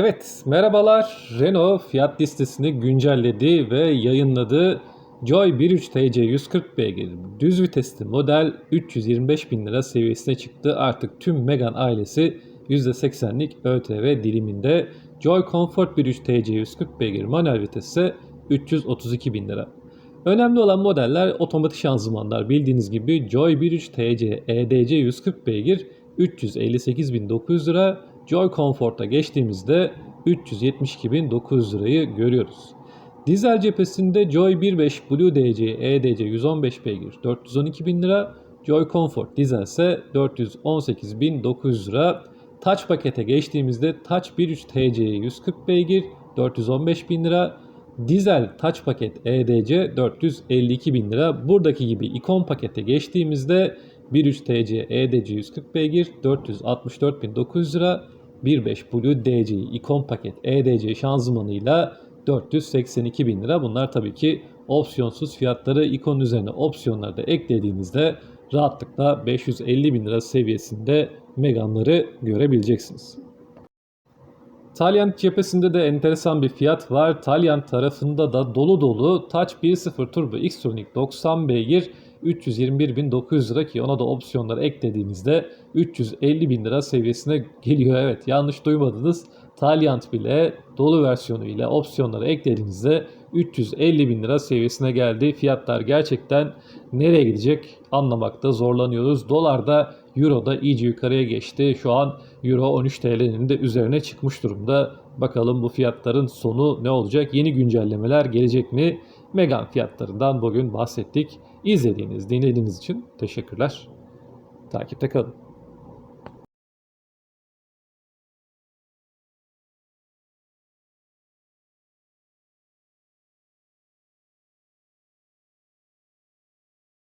Evet, merhabalar. Renault fiyat listesini güncelledi ve yayınladı. Joy 1.3 TC 140 beygir düz vitesli model 325 bin lira seviyesine çıktı. Artık tüm Megane ailesi %80'lik ÖTV diliminde. Joy Comfort 1.3 TC 140 beygir manuel vitesi 332 bin lira. Önemli olan modeller otomatik şanzımanlar. Bildiğiniz gibi Joy 1.3 TC EDC 140 beygir 358.900 lira. Joy Comfort'a geçtiğimizde 372.900 lirayı görüyoruz. Dizel cephesinde Joy 1.5 Blue DC EDC 115 beygir 412.000 lira. Joy Comfort dizel ise 418.900 lira. Touch pakete geçtiğimizde Touch 1.3 TC 140 beygir 415.000 lira. Dizel Touch paket EDC 452 bin lira. Buradaki gibi ikon pakete geçtiğimizde 1.3 TC EDC 140 beygir 464.900 lira. 1.5 Blue DC ikon paket EDC şanzımanıyla 482 bin lira. Bunlar tabii ki opsiyonsuz fiyatları ikon üzerine opsiyonları da eklediğinizde rahatlıkla 550 bin lira seviyesinde Megane'ları görebileceksiniz. Talyan cephesinde de enteresan bir fiyat var. Talyan tarafında da dolu dolu Touch 1.0 Turbo X-Tronic 90 beygir 321.900 lira ki ona da opsiyonları eklediğinizde 350 bin lira seviyesine geliyor. Evet yanlış duymadınız. Talyant bile dolu versiyonu ile opsiyonları eklediğinizde 350 bin lira seviyesine geldi. Fiyatlar gerçekten nereye gidecek anlamakta zorlanıyoruz. Dolar da Euro da iyice yukarıya geçti. Şu an Euro 13 TL'nin de üzerine çıkmış durumda. Bakalım bu fiyatların sonu ne olacak? Yeni güncellemeler gelecek mi? Megan fiyatlarından bugün bahsettik. İzlediğiniz, dinlediğiniz için teşekkürler. Takipte kalın.